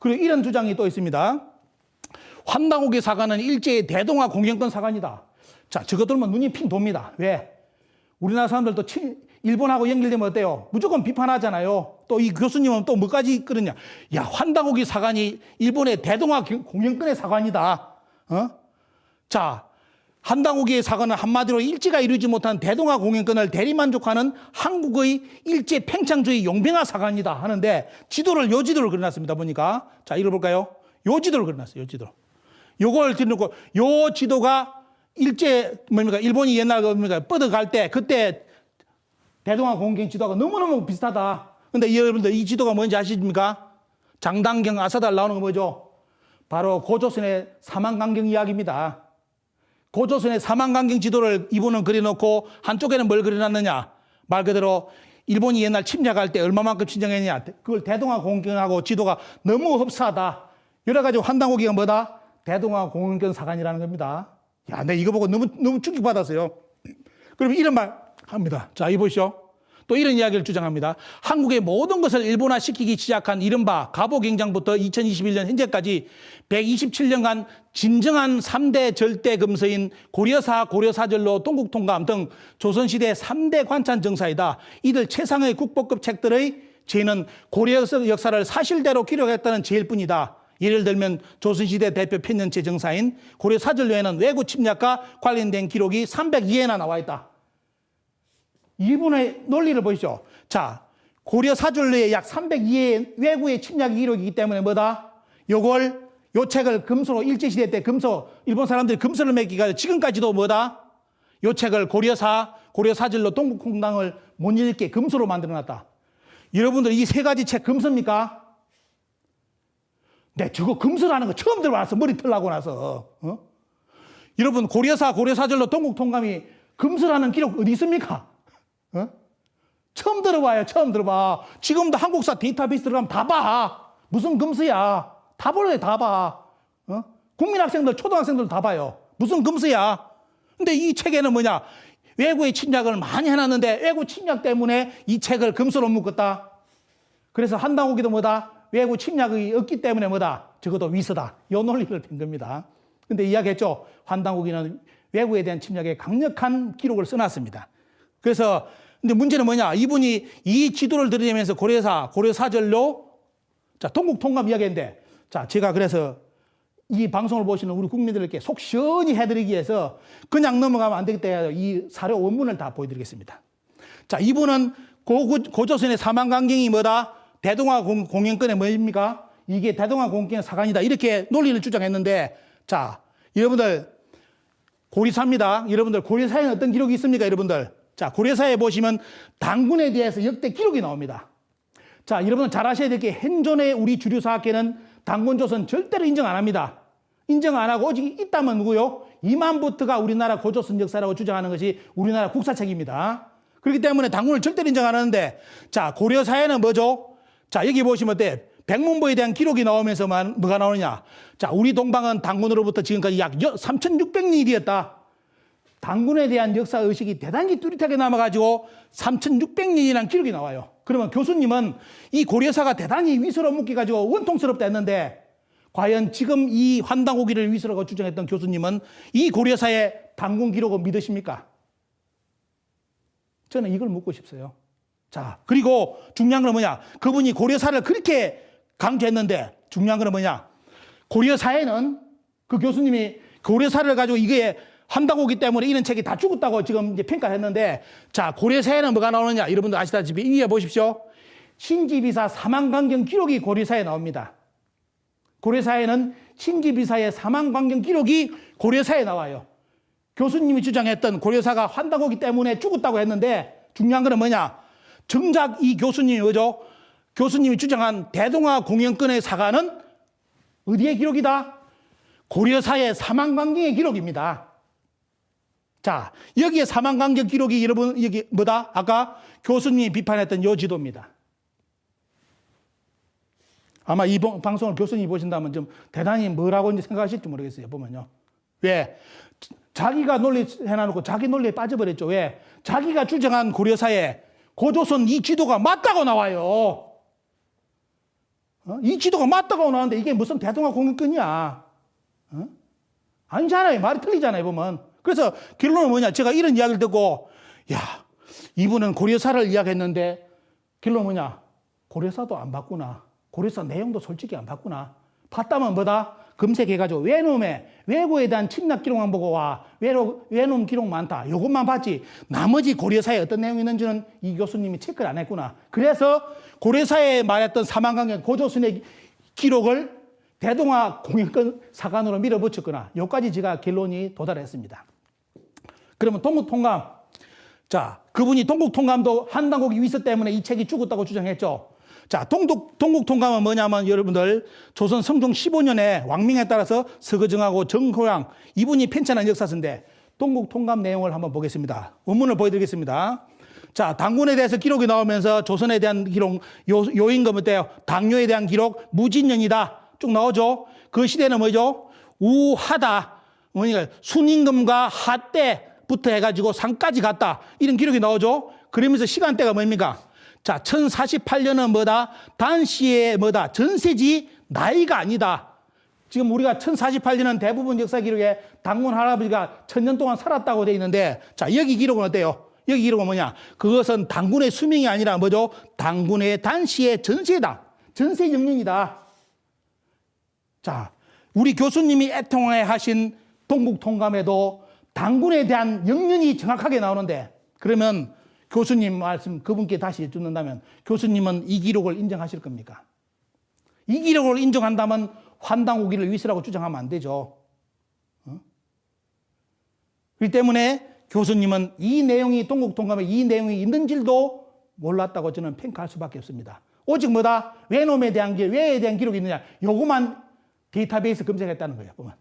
그리고 이런 주장이 또 있습니다. 환당옥의 사관은 일제의 대동아 공영권 사관이다. 자, 저거 들면 눈이 핑 돕니다. 왜? 우리나라 사람들도 친, 일본하고 연결되면 어때요? 무조건 비판하잖아요. 또 이 교수님은 또 뭐까지 있거든요. 야, 환당옥이 사관이 일본의 대동아 공영권의 사관이다. 어? 자, 한당호기의 사건은 한마디로 일제가 이루지 못한 대동아 공영권을 대리만족하는 한국의 일제 팽창주의 용병화 사관이다 하는데 지도를 요지도를 그려놨습니다 보니까 자 읽어볼까요? 요지도를 그려놨어요 요지도. 요걸 들고 요 지도가 일제 뭡니까 일본이 옛날 그 뭡니까 뻗어갈 때 그때 대동아 공영 지도가 너무너무 비슷하다. 근데 여러분들 이 지도가 뭔지 아십니까? 장당경 아사달 나오는 거 뭐죠? 바로 고조선의 사망강경 이야기입니다. 고조선의 사망강경 지도를 이분은 그려놓고 한쪽에는 뭘 그려놨느냐? 말 그대로 일본이 옛날 침략할 때 얼마만큼 진정했냐? 그걸 대동아 공경하고 지도가 너무 흡사하다. 여러 가지 환당고기가 뭐다? 대동아 공경 사관이라는 겁니다. 야, 내 이거 보고 너무 너무 충격받았어요. 그럼 이런 말 합니다. 자, 이 보시죠. 또 이런 이야기를 주장합니다. 한국의 모든 것을 일본화시키기 시작한 이른바 갑오경장부터 2021년 현재까지 127년간 진정한 삼대 절대 금서인 고려사, 고려사절로 동국통감 등 조선시대 삼대 관찬 정사이다. 이들 최상의 국보급 책들의 죄는 고려 역사를 사실대로 기록했다는 죄일 뿐이다. 예를 들면 조선시대 대표 편년체 정사인 고려사절로에는 외국 침략과 관련된 기록이 302회나 나와 있다. 이분의 논리를 보시죠. 자, 고려 사졸레의 약 302회 외구의 침략 이력이기 때문에 뭐다? 요걸 요 책을 금서로 일제시대 때 금서 일본 사람들이 금서를 맺기가 지금까지도 뭐다? 요 책을 고려사 고려사질로 동국공당을 못 읽게 금서로 만들어놨다. 여러분들 이 세 가지 책 금서입니까? 네, 저거 금서라는 거 처음 들어봤어. 머리 털라고 나서. 어? 여러분 고려사 고려사절로 동국통감이 금서라는 기록 어디 있습니까? 어? 처음 들어봐요, 처음 들어봐. 지금도 한국사 데이터베이스로 가면 다 봐. 무슨 금수야. 다 볼래, 다 봐. 어? 국민학생들, 초등학생들 다 봐요. 무슨 금수야. 근데 이 책에는 뭐냐? 외국의 침략을 많이 해놨는데 외국 침략 때문에 이 책을 금수로 묶었다. 그래서 한당옥이도 뭐다? 외국 침략이 없기 때문에 뭐다? 적어도 위서다. 요 논리를 핀 겁니다. 근데 이야기했죠. 한당옥이는 외국에 대한 침략에 강력한 기록을 써놨습니다. 그래서 근데 문제는 뭐냐? 이분이 이 지도를 들으면서 고려사, 고려사절로 자, 동국 통감 이야기인데 자, 제가 그래서 이 방송을 보시는 우리 국민들께 속 시원히 해드리기 위해서 그냥 넘어가면 안 되기 때문에 이 사료 원문을 다 보여드리겠습니다. 자, 이분은 고+ 고조선의 사망강경이 뭐다? 대동화 공, 공영권의 뭐입니까? 이게 대동화 공영권의 사관이다. 이렇게 논리를 주장했는데 자, 여러분들 고리사입니다. 여러분들 고리사에는 어떤 기록이 있습니까? 여러분들 자, 고려사에 보시면 당군에 대해서 역대 기록이 나옵니다. 자, 여러분 잘 아셔야 될 게 현존의 우리 주류 사학계는 당군 조선 절대로 인정 안 합니다. 인정 안 하고 오직 있다면 누구요? 이만부터가 우리나라 고조선 역사라고 주장하는 것이 우리나라 국사책입니다. 그렇기 때문에 당군을 절대로 인정 안 하는데 자, 고려사에는 뭐죠? 자, 여기 보시면 어때? 백문보에 대한 기록이 나오면서만 뭐가 나오느냐? 자, 우리 동방은 당군으로부터 지금까지 약 3,600리 일이었다. 당군에 대한 역사 의식이 대단히 뚜렷하게 남아가지고 3,600년이라는 기록이 나와요. 그러면 교수님은 이 고려사가 대단히 위스로 묶여가지고 원통스럽다 했는데 과연 지금 이 환당오기를 위스라고 주장했던 교수님은 이 고려사의 당군 기록을 믿으십니까? 저는 이걸 묻고 싶어요. 자, 그리고 중요한 건 뭐냐? 그분이 고려사를 그렇게 강조했는데 중요한 건 뭐냐? 고려사에는 그 교수님이 고려사를 가지고 이게 한다고 하기 때문에 이런 책이 다 죽었다고 지금 이제 평가했는데 자 고려사에는 뭐가 나오느냐? 여러분도 아시다시피 위에 보십시오. 신지비사 사망광경 기록이 고려사에 나옵니다. 고려사에는 신지비사의 사망광경 기록이 고려사에 나와요. 교수님이 주장했던 고려사가 환다고기 때문에 죽었다고 했는데 중요한 건 뭐냐? 정작 이 교수님이 뭐죠? 교수님이 주장한 대동아 공영권의 사과는 어디의 기록이다? 고려사의 사망광경의 기록입니다. 자, 여기에 사망 간격 기록이 여러분, 여기 뭐다? 아까 교수님이 비판했던 요 지도입니다. 아마 이 방송을 교수님이 보신다면 좀 대단히 뭐라고 생각하실지 모르겠어요, 보면요. 왜? 자기가 논리 해놔놓고 자기 논리에 빠져버렸죠. 왜? 자기가 주장한 고려사에 고조선 이 지도가 맞다고 나와요. 어? 이 지도가 맞다고 나오는데 이게 무슨 대동아 공격이냐 어? 아니잖아요. 말이 틀리잖아요, 보면. 그래서 결론은 뭐냐. 제가 이런 이야기를 듣고, 야, 이분은 고려사를 이야기했는데, 결론은 뭐냐. 고려사도 안 봤구나. 고려사 내용도 솔직히 안 봤구나. 봤다면 뭐다? 검색해가지고 외놈의 외고에 대한 침략 기록만 보고 와. 외로, 외놈 기록 많다. 요것만 봤지. 나머지 고려사에 어떤 내용이 있는지는 이 교수님이 체크를 안 했구나. 그래서 고려사에 말했던 사망강의 고조순의 기록을 대동아 공영권 사관으로 밀어붙였거나 여기까지 제가 결론이 도달했습니다. 그러면 동국통감 자 그분이 동국통감도 한당국이 위서 때문에 이 책이 죽었다고 주장했죠. 자 동국 동국통감은 뭐냐면 여러분들 조선 성종 15년에 왕명에 따라서 서거정하고 정호양 이분이 편찬한 역사서인데 동국통감 내용을 한번 보겠습니다. 원문을 보여드리겠습니다. 자, 당군에 대해서 기록이 나오면서 조선에 대한 기록, 요, 요임금 어때요? 당뇨에 대한 기록, 무진년이다. 쭉 나오죠? 그 시대는 뭐죠? 우하다. 뭐니까 순임금과 하 때부터 해가지고 상까지 갔다. 이런 기록이 나오죠? 그러면서 시간대가 뭡니까? 자, 1048년은 뭐다? 단시의 뭐다? 전세지 나이가 아니다. 지금 우리가 1048년은 대부분 역사 기록에 당군 할아버지가 천년 동안 살았다고 돼 있는데, 자, 여기 기록은 어때요? 여기 기록은 뭐냐? 그것은 당군의 수명이 아니라 뭐죠? 당군의 단시의 전세다. 전세 영년이다. 자, 우리 교수님이 애통해 하신 동국통감에도 당군에 대한 영년이 정확하게 나오는데, 그러면 교수님 말씀 그분께 다시 여쭙는다면 교수님은 이 기록을 인정하실 겁니까? 이 기록을 인정한다면 환당오기를 위스라고 주장하면 안 되죠. 어? 그렇기 때문에 교수님은 이 내용이 동국통감에 이 내용이 있는 줄도 몰랐다고 저는 평가할 수밖에 없습니다. 오직 뭐다? 외놈에 대한 기 외에 대한 기록이 있느냐? 요것만 데이터베이스 검색했다는 거예요, 보면.